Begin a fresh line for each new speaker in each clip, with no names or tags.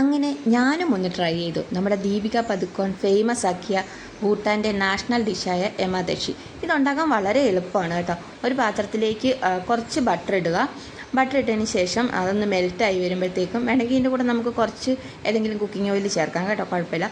അങ്ങനെ ഞാനും ഒന്ന് ട്രൈ ചെയ്തു. നമ്മുടെ ദീപിക പതുക്കോൺ ഫേമസ് ആക്കിയ ഭൂട്ടാന്റെ നാഷണൽ ഡിഷായ എമാദക്ഷി ഇതുണ്ടാക്കാൻ വളരെ എളുപ്പമാണ് കേട്ടോ. ഒരു പാത്രത്തിലേക്ക് കുറച്ച് ബട്ടർ ഇടുക. ബട്ടർ ഇട്ടതിന് ശേഷം അതൊന്ന് മെൽറ്റായി വരുമ്പോഴത്തേക്കും വേണമെങ്കിൽ ഇതിന്റെ കൂടെ നമുക്ക് കുറച്ച് ഏതെങ്കിലും കുക്കിംഗ് ഓയിൽ ചേർക്കാം കേട്ടോ കുഴപ്പമില്ല.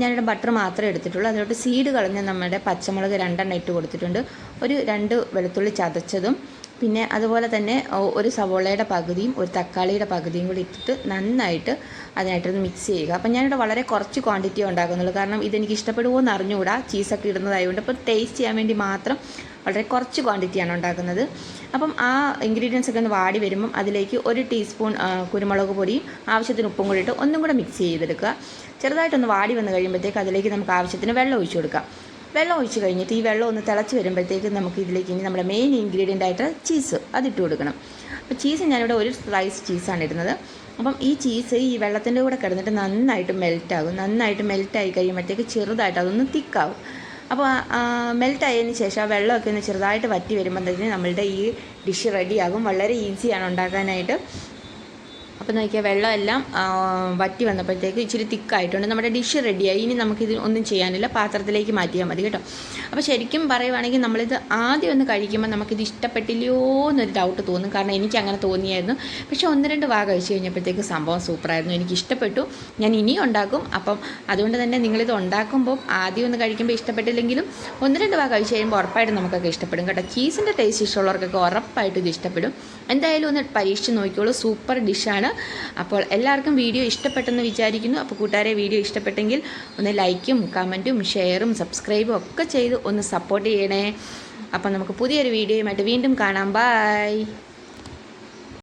ഞാനിവിടെ ബട്ടർ മാത്രമേ എടുത്തിട്ടുള്ളൂ. അതിലോട്ട് സീഡ് കളഞ്ഞ് നമ്മുടെ പച്ചമുളക് രണ്ടെണ്ണം ഇട്ട് കൊടുത്തിട്ടുണ്ട്. ഒരു രണ്ട് വെളുത്തുള്ളി ചതച്ചതും പിന്നെ അതുപോലെ തന്നെ ഒരു സവോളയുടെ പകുതിയും ഒരു തക്കാളിയുടെ പകുതിയും കൂടി ഇട്ടിട്ട് നന്നായിട്ട് അതിനായിട്ടൊന്ന് മിക്സ് ചെയ്യുക. അപ്പം ഞാനിവിടെ വളരെ കുറച്ച് ക്വാണ്ടിറ്റി ഉണ്ടാക്കുന്നുള്ളൂ. കാരണം ഇതെനിക്ക് ഇഷ്ടപ്പെടുമോ എന്ന് അറിഞ്ഞുകൂടാ. ചീസൊക്കെ ഇടുന്നതായതുകൊണ്ട്. അപ്പോൾ ടേസ്റ്റ് ചെയ്യാൻ വേണ്ടി മാത്രം വളരെ കുറച്ച് ക്വാണ്ടിറ്റിയാണ് ഉണ്ടാക്കുന്നത്. അപ്പം ആ ഇൻഗ്രീഡിയൻസ് ഒക്കെ ഒന്ന് വാടി വരുമ്പം അതിലേക്ക് ഒരു ടീസ്പൂൺ കുരുമുളക് പൊടിയും ആവശ്യത്തിന് ഉപ്പും കൂടി ഇട്ട് ഒന്നും കൂടെ മിക്സ് ചെയ്തെടുക്കുക. ചെറുതായിട്ടൊന്ന് വാടി വന്ന് കഴിയുമ്പോഴത്തേക്ക് അതിലേക്ക് നമുക്ക് ആവശ്യത്തിന് വെള്ളം ഒഴിച്ചു കൊടുക്കാം. വെള്ളം ഒഴിച്ച് കഴിഞ്ഞിട്ട് ഈ വെള്ളം ഒന്ന് തിളച്ച് വരുമ്പോഴത്തേക്ക് നമുക്ക് ഇതിലേക്ക് ഇനി നമ്മുടെ മെയിൻ ഇൻഗ്രീഡിയന്റ് ആയിട്ട് ചീസ് അതിട്ട് കൊടുക്കണം. അപ്പോൾ ചീസ് ഞാനിവിടെ ഒരു സ്ലൈസ് ചീസാണ് ഇടുന്നത്. അപ്പം ഈ ചീസ് ഈ വെള്ളത്തിന്റെ കൂടെ കിടന്നിട്ട് നന്നായിട്ട് മെൽറ്റാകും നന്നായിട്ട് മെൽറ്റായി കഴിയുമ്പോഴത്തേക്ക് ചെറുതായിട്ട് അതൊന്ന് തിക്കാവും. അപ്പോൾ മെൽറ്റായതിന് ശേഷം ആ വെള്ളമൊക്കെ ഒന്ന് ചെറുതായിട്ട് വറ്റി വരുമ്പോഴത്തേക്കും നമ്മളുടെ ഈ ഡിഷ് റെഡിയാകും വളരെ ഈസിയാണ് ഉണ്ടാക്കാനായിട്ട്. അപ്പോൾ നോക്കിയാൽ വെള്ളമെല്ലാം വറ്റി വന്നപ്പോഴത്തേക്ക് ഇച്ചിരി തിക്കായിട്ടുണ്ട്. നമ്മുടെ ഡിഷ് റെഡിയായി. ഇനി നമുക്കിത് ഒന്നും ചെയ്യാനില്ല. പാത്രത്തിലേക്ക് മാറ്റിയാൽ മതി കേട്ടോ. അപ്പോൾ ശരിക്കും പറയുവാണെങ്കിൽ നമ്മളിത് ആദ്യം ഒന്ന് കഴിക്കുമ്പോൾ നമുക്കിത് ഇഷ്ടപ്പെട്ടില്ലയോ എന്നൊരു ഡൗട്ട് തോന്നും. കാരണം എനിക്ക് അങ്ങനെ തോന്നിയായിരുന്നു. പക്ഷേ ഒന്ന് രണ്ട് വാ കഴിച്ച് കഴിഞ്ഞപ്പോഴത്തേക്ക് സംഭവം സൂപ്പറായിരുന്നു. എനിക്ക് ഇഷ്ടപ്പെട്ടു. ഞാൻ ഇനിയും ഉണ്ടാക്കും. അപ്പം അതുകൊണ്ട് തന്നെ നിങ്ങളിത് ഉണ്ടാക്കുമ്പോൾ ആദ്യം ഒന്ന് കഴിക്കുമ്പോൾ ഇഷ്ടപ്പെട്ടില്ലെങ്കിലും ഒന്ന് രണ്ട് വാ കഴിച്ച് കഴിയുമ്പോൾ ഉറപ്പായിട്ടും നമുക്കൊക്കെ ഇഷ്ടപ്പെടും കേട്ടോ. ചീസിന്റെ ടേസ്റ്റ് ഇഷ്ടമുള്ളവർക്കൊക്കെ ഉറപ്പായിട്ട് ഇത് ഇഷ്ടപ്പെടും. എന്തായാലും ഒന്ന് പരീക്ഷിച്ച് നോക്കിയോളൂ സൂപ്പർ ഡിഷാണ്. അപ്പോൾ എല്ലാവർക്കും വീഡിയോ ഇഷ്ടപ്പെട്ടെന്ന് വിചാരിക്കുന്നു. അപ്പോൾ കൂട്ടുകാരെ വീഡിയോ ഇഷ്ടപ്പെട്ടെങ്കിൽ ഒന്ന് ലൈക്കും കമന്റും ഷെയറും സബ്സ്ക്രൈബും ഒക്കെ ചെയ്ത് ഒന്ന് സപ്പോർട്ട് ചെയ്യണേ. അപ്പം നമുക്ക് പുതിയൊരു വീഡിയോയുമായിട്ട് വീണ്ടും കാണാം. ബൈ.